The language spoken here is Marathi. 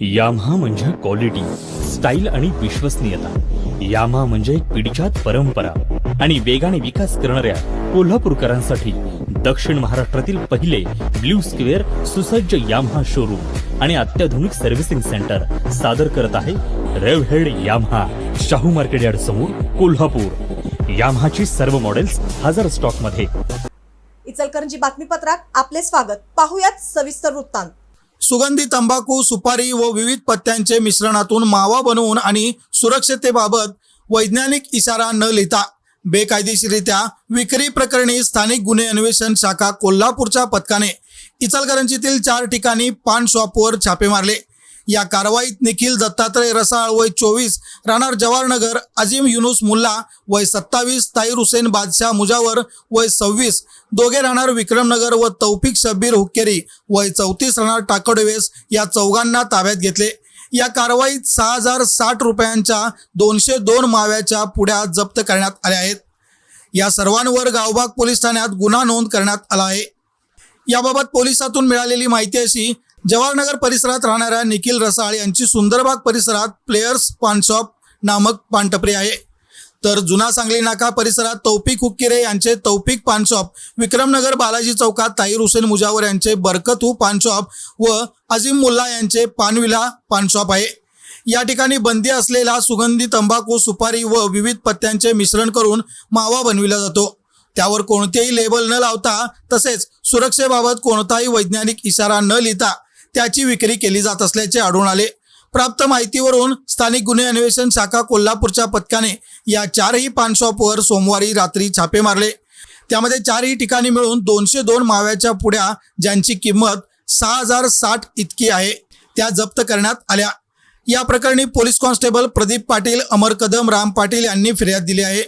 याम्हा म्हणजे क्वालिटी स्टाईल आणि विश्वसनीयता. याम्हा म्हणजे एक पिढीजात परंपरा आणि वेगाने विकास करणाऱ्या कोल्हापूरकरांसाठी दक्षिण महाराष्ट्रातील पहिले ब्ल्यू स्क्वेअर सुसज्ज याम्हा शोरूम आणि अत्याधुनिक सर्व्हिसिंग सेंटर सादर करत आहे Revhead Yamaha Shahu market yard समोर कोल्हापूर. याम्हाची सर्व मॉडेल्स हजार स्टॉकमध्ये. इचलकरंजी बातमीपत्रात आपले स्वागत. पाहुयात सविस्तर वृत्तांत. सुगंधी तंबाखू सुपारी व विविध पत्त्यांचे मिश्रणातून मावा बनवून आणि सुरक्षतेबाबत वैज्ञानिक इशारा न लिहिता बेकायदेशीरित्या विक्री प्रकरणी स्थानिक गुन्हे अन्वेषण शाखा कोल्हापूरच्या पथकाने इचलकरंजीतील चार ठिकाणी पान शॉपवर छापे मारले. या कारवाईत निखिल दत्तात्रय रसाळ वय चोवीस राहणार जवाहरनगर अजिम युनुस मुल्ला वय सत्तावीस ताईर हुसेन बादशाह मुजावर वय सव्वीस दोघे राहणार विक्रमनगर व तौफिक शब्बीर हुक्केरी वय चौतीस राहणार टाकडवेस या चौघांना ताब्यात घेतले. या कारवाईत सहा हजार साठ रुपयांच्या दोनशे दोन माव्याच्या पुड्या जप्त करण्यात आल्या आहेत. या सर्वांवर गावबाग पोलीस ठाण्यात गुन्हा नोंद करण्यात आला आहे. याबाबत पोलिसातून मिळालेली माहिती अशी जवाहरनगर परिसरात राहणाऱ्या निखिल रसाळ यांची सुंदरबाग परिसरात प्लेयर्स पानशॉप नामक पानटपरी आहे. तर जुना सांगली नाका परिसरात तौफिक हुक्किरे यांचे तौफिक पानशॉप विक्रमनगर बालाजी चौकात ताहीर हुसेन मुजावर यांचे बरकतू पानशॉप व अजिम मुल्ला यांचे पानविला पानशॉप आहे. या ठिकाणी बंदी असलेला सुगंधी तंबाखू सुपारी व विविध पत्त्यांचे मिश्रण करून मावा बनविला जातो. त्यावर कोणतेही लेबल न लावता तसेच सुरक्षेबाबत कोणताही वैज्ञानिक इशारा न लिहिता त्याची विक्री केली जात असल्याचे आढळून आले. प्राप्त माहितीवरून स्थानिक गुन्हे अन्वेषण शाखा कोल्हापूरच्या पथकाने या चारही पान शॉपवर सोमवारी रात्री छापे मारले. त्यामध्ये चारही ठिकाणी मिळून दोनशे दोन माव्याच्या पुड्या ज्यांची किंमत सहा हजार साठ इतकी आहे त्या जप्त करण्यात आल्या. या प्रकरणी पोलीस कॉन्स्टेबल प्रदीप पाटील अमर कदम राम पाटील यांनी फिर्याद दिली आहे.